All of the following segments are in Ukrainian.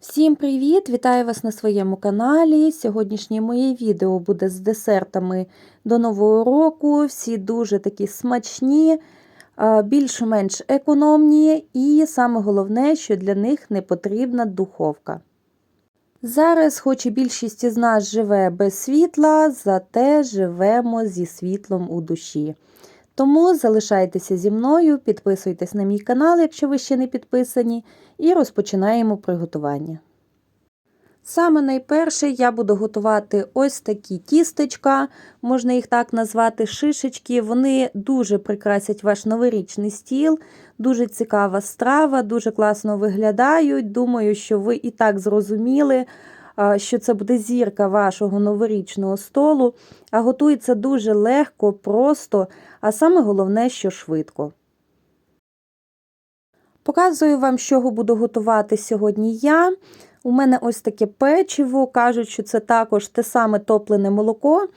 Всім привіт! Вітаю вас на своєму каналі. Сьогоднішнє моє відео буде з десертами до Нового року. Всі дуже такі смачні, більш-менш економні, і саме головне, що для них не потрібна духовка. Зараз, хоч і більшість із нас живе без світла, зате живемо зі світлом у душі. Тому залишайтеся зі мною, підписуйтесь на мій канал, якщо ви ще не підписані, і розпочинаємо приготування. Саме найперше я буду готувати ось такі тістечка, можна їх так назвати, шишечки. Вони дуже прикрасять ваш новорічний стіл, дуже цікава страва, дуже класно виглядають. Думаю, що ви і так зрозуміли, що це буде зірка вашого новорічного столу, а готується дуже легко, просто, а саме головне, що швидко. Показую вам, з чого буду готувати сьогодні я. У мене ось таке печиво, кажуть, що це також те саме топлене молоко,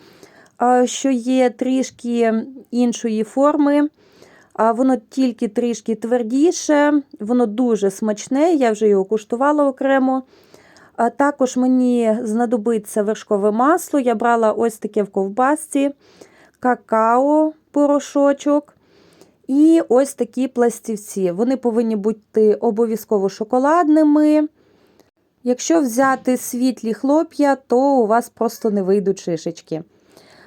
що є трішки іншої форми. Воно тільки трішки твердіше, воно дуже смачне, я вже його куштувала окремо. Також мені знадобиться вершкове масло. Я брала ось таке в ковбасці, какао, порошочок. І ось такі пластівці. Вони повинні бути обов'язково шоколадними. Якщо взяти світлі хлоп'я, то у вас просто не вийдуть шишечки.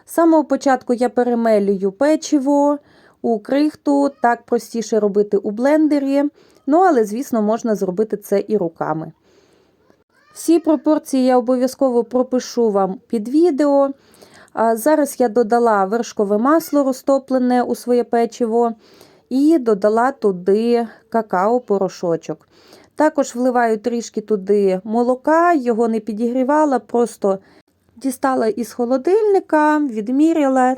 З самого початку я перемелюю печиво у крихту, так простіше робити у блендері. Ну, але, звісно, можна зробити це і руками. Всі пропорції я обов'язково пропишу вам під відео. Зараз я додала вершкове масло розтоплене у своє печиво і додала туди какао-порошочок. Також вливаю трішки туди молока, його не підігрівала, просто дістала із холодильника, відміряла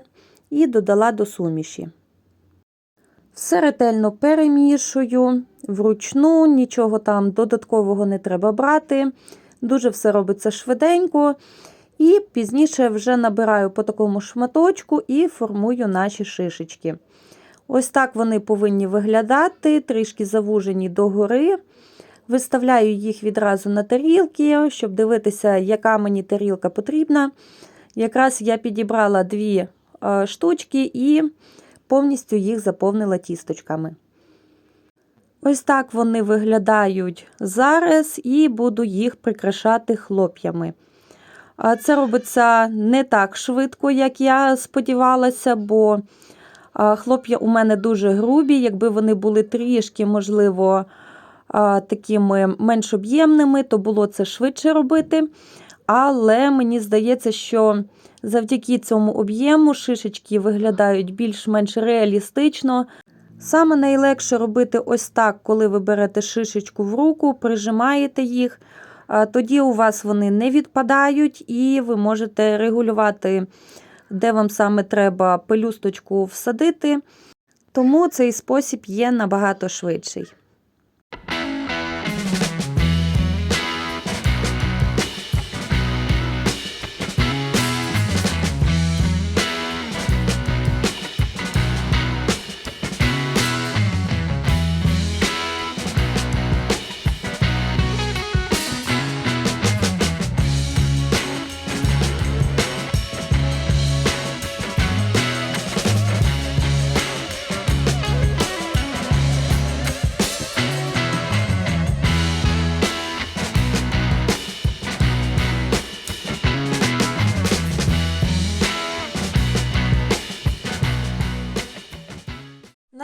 і додала до суміші. Все ретельно перемішую вручну, нічого там додаткового не треба брати. Дуже все робиться швиденько. І пізніше вже набираю по такому шматочку і формую наші шишечки. Ось так вони повинні виглядати, трішки завужені догори. Виставляю їх відразу на тарілки, щоб дивитися, яка мені тарілка потрібна. Якраз я підібрала дві е, штучки і повністю їх заповнила тісточками. Ось так вони виглядають зараз, і буду їх прикрашати хлоп'ями. Це робиться не так швидко, як я сподівалася, бо хлоп'я у мене дуже грубі, якби вони були трішки, можливо, такими менш об'ємними, то було це швидше робити. Але мені здається, що завдяки цьому об'єму шишечки виглядають більш-менш реалістично. Саме найлегше робити ось так, коли ви берете шишечку в руку, прижимаєте їх, тоді у вас вони не відпадають, і ви можете регулювати, де вам саме треба пелюсточку всадити. Тому цей спосіб є набагато швидший.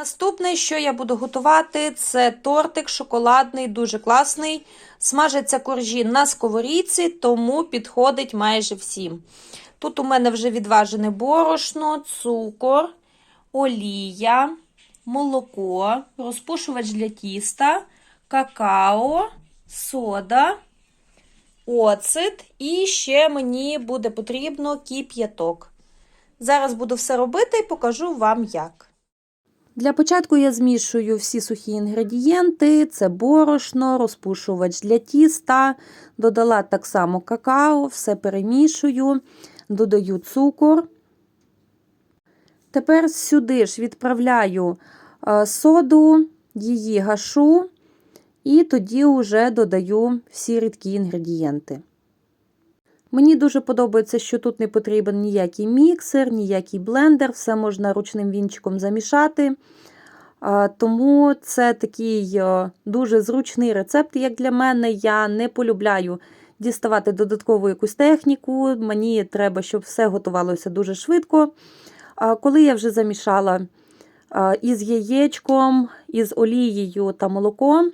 Наступне, що я буду готувати, це тортик шоколадний, дуже класний. Смажаться коржі на сковорідці, тому підходить майже всім. Тут у мене вже відважене борошно, цукор, олія, молоко, розпушувач для тіста, какао, сода, оцет і ще мені буде потрібно кип'яток. Зараз буду все робити і покажу вам як. Для початку я змішую всі сухі інгредієнти: це борошно, розпушувач для тіста, додала так само какао, все перемішую, додаю цукор. Тепер сюди ж відправляю соду, її гашу І тоді вже додаю всі рідкі інгредієнти. Мені дуже подобається, що тут не потрібен ніякий міксер, ніякий блендер, все можна ручним вінчиком замішати. Тому це такий дуже зручний рецепт, як для мене. Я не полюбляю діставати додаткову якусь техніку. Мені треба, щоб все готувалося дуже швидко. Коли я вже замішала із яєчком, із олією та молоком,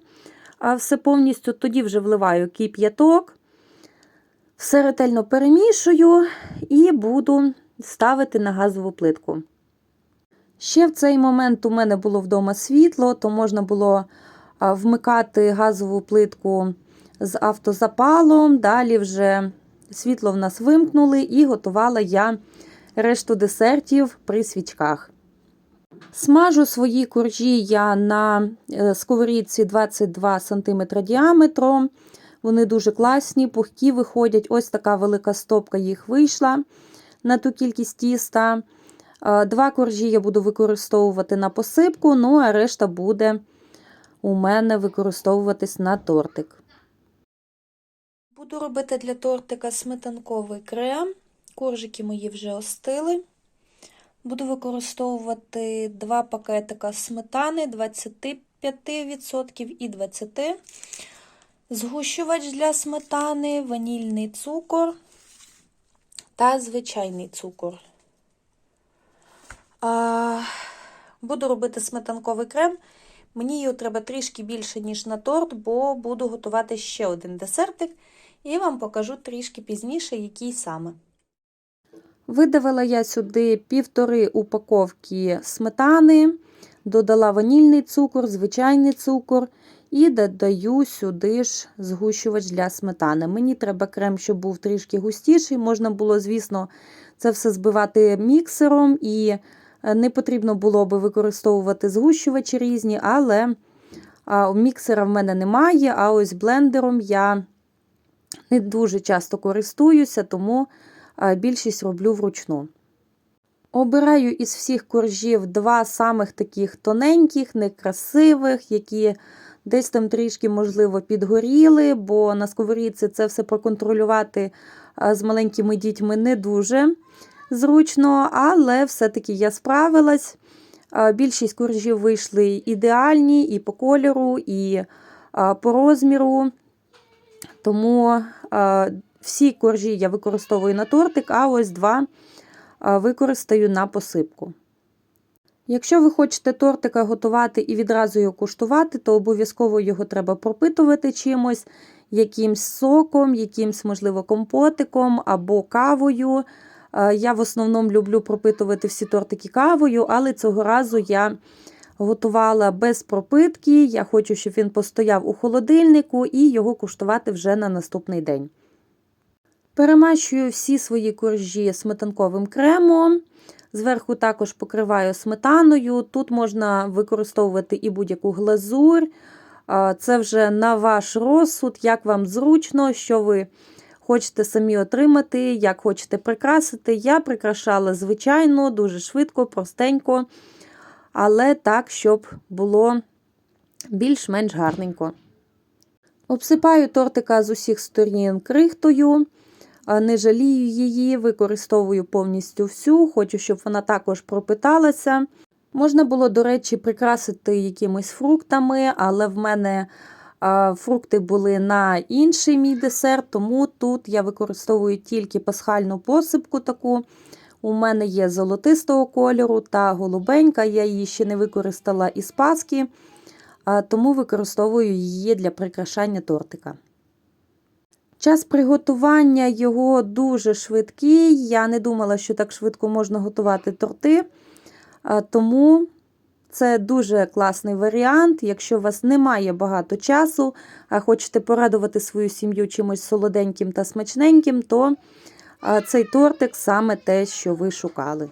все повністю тоді вже вливаю кип'яток. Все ретельно перемішую і буду ставити на газову плитку. Ще в цей момент у мене було вдома світло, то можна було вмикати газову плитку з автозапалом. Далі вже світло в нас вимкнули і готувала я решту десертів при свічках. Смажу свої коржі я на е, сковорідці 22 см діаметром. Вони дуже класні, пухкі виходять. Ось така велика стопка їх вийшла на ту кількість тіста. Два коржі я буду використовувати на посипку, ну а решта буде у мене використовуватись на тортик. Буду робити для тортика сметанковий крем. Коржики мої вже остили. Буду використовувати два пакетика сметани 25% і 20%. Згущувач для сметани, ванільний цукор та звичайний цукор. А, Буду робити сметанковий крем. Мені його треба трішки більше, ніж на торт, бо буду готувати ще один десертик, і вам покажу трішки пізніше, який саме. Видавила я сюди півтори упаковки сметани, додала ванільний цукор, звичайний цукор і додаю сюди ж згущувач для сметани. Мені треба крем, щоб був трішки густіший. Можна було, звісно, це все збивати міксером, і е, не потрібно було би використовувати згущувачі різні, але міксера в мене немає, а ось блендером я не дуже часто користуюся, тому більшість роблю вручну. Обираю із всіх коржів два самих таких тоненьких, некрасивих, які десь там трішки, можливо, підгоріли, бо на сковорідці це все проконтролювати з маленькими дітьми не дуже зручно, але все-таки я справилась. Більшість коржів вийшли ідеальні і по кольору, і по розміру. Тому всі коржі я використовую на тортик, а ось два використаю на посипку. Якщо ви хочете тортика готувати і відразу його куштувати, то обов'язково його треба пропитувати чимось, якимсь соком, якимсь, можливо, компотиком або кавою. Я в основному люблю пропитувати всі тортики кавою, але цього разу я готувала без пропитки. Я хочу, щоб він постояв у холодильнику і його куштувати вже на наступний день. Перемащую всі свої коржі сметанковим кремом. Зверху також покриваю сметаною. Тут можна використовувати і будь-яку глазурь. Це вже на ваш розсуд, як вам зручно, що ви хочете самі отримати, як хочете прикрасити. Я прикрашала, звичайно, дуже швидко, простенько, але так, щоб було більш-менш гарненько. Обсипаю тортика з усіх сторін крихтою не жалію її, використовую повністю всю, хочу, щоб вона також пропиталася. Можна було, до речі, прикрасити якимись фруктами, але в мене фрукти були на інший мій десерт, тому тут я використовую тільки пасхальну посипку таку. У мене є золотистого кольору та голубенька, я її ще не використала із паски, тому використовую її для прикрашання тортика. Час приготування його дуже швидкий. Я не думала, що так швидко можна готувати торти. Тому це дуже класний варіант. Якщо у вас немає багато часу, а хочете порадувати свою сім'ю чимось солоденьким та смачненьким, то цей тортик саме те, що ви шукали.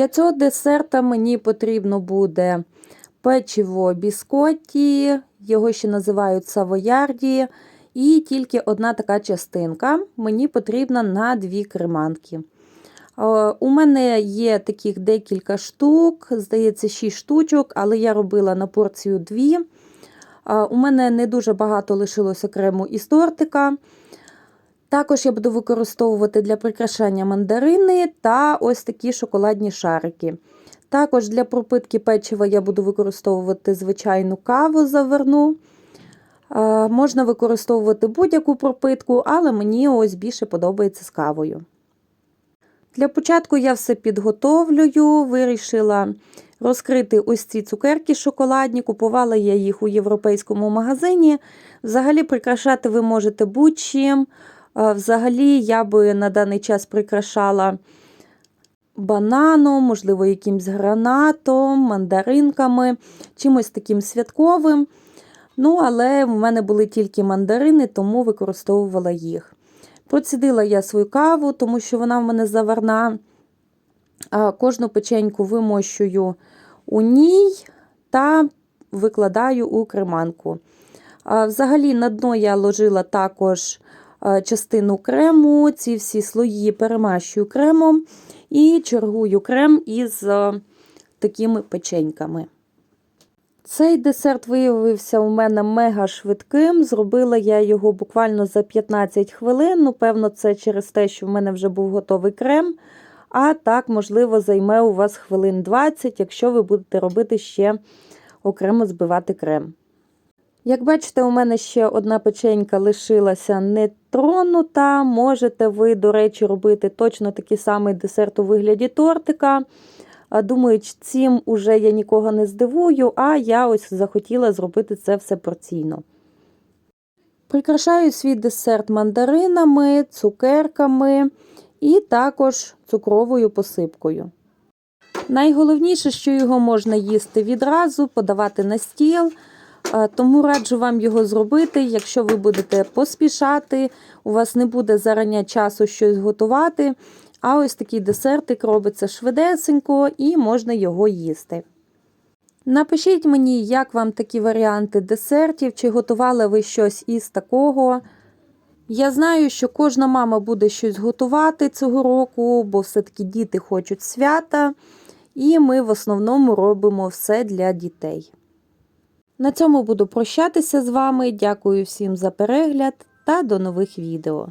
Для цього десерта мені потрібно буде печиво біскотті, його ще називають савоярді, і тільки одна така частинка мені потрібна на дві креманки. Е, У мене є таких декілька штук, здається, 6 штучок, але я робила на порцію 2. Е, У мене не дуже багато лишилося крему із тортика. Також я буду використовувати для прикрашання мандарини та ось такі шоколадні шарики. Також для пропитки печива я буду використовувати звичайну каву заверну. Можна використовувати будь-яку пропитку, але мені ось більше подобається з кавою. Для початку я все підготовлюю, вирішила розкрити ось ці цукерки шоколадні. Купувала я їх у європейському магазині. Взагалі, прикрашати ви можете будь-чим. Е, Взагалі, я би на даний час прикрашала бананом, можливо, якимсь гранатом, мандаринками, чимось таким святковим. Ну, але в мене були тільки мандарини, тому використовувала їх. Процідила я свою каву, тому що вона в мене заварна. Кожну печеньку вимощую у ній та викладаю у креманку. Взагалі, на дно я ложила також е, частину крему, ці всі слої перемащую кремом і чергую крем із е, такими печеньками. Цей десерт виявився у мене мега швидким. Зробила я його буквально за 15 хвилин. Ну, певно, це через те, що в мене вже був готовий крем. А так, можливо, займе у вас хвилин 20, якщо ви будете робити ще окремо збивати крем. Як бачите, у мене ще одна печенька лишилася не тронута. Можете ви, до речі, робити точно такий самий десерт у вигляді тортика. Думаю, цим уже я нікого не здивую, а я ось захотіла зробити це все порційно. Прикрашаю свій десерт мандаринами, цукерками і також цукровою посипкою. Найголовніше, що його можна їсти відразу, подавати на стіл. Е, Тому раджу вам його зробити. Якщо ви будете поспішати, у вас не буде зарання часу щось готувати. А ось такий десертик робиться швидесенько і можна його їсти. Напишіть мені, як вам такі варіанти десертів, чи готували ви щось із такого. Я знаю, що кожна мама буде щось готувати цього року, бо все-таки діти хочуть свята, і ми в основному робимо все для дітей. На цьому буду прощатися з вами. Дякую всім за перегляд та до нових відео.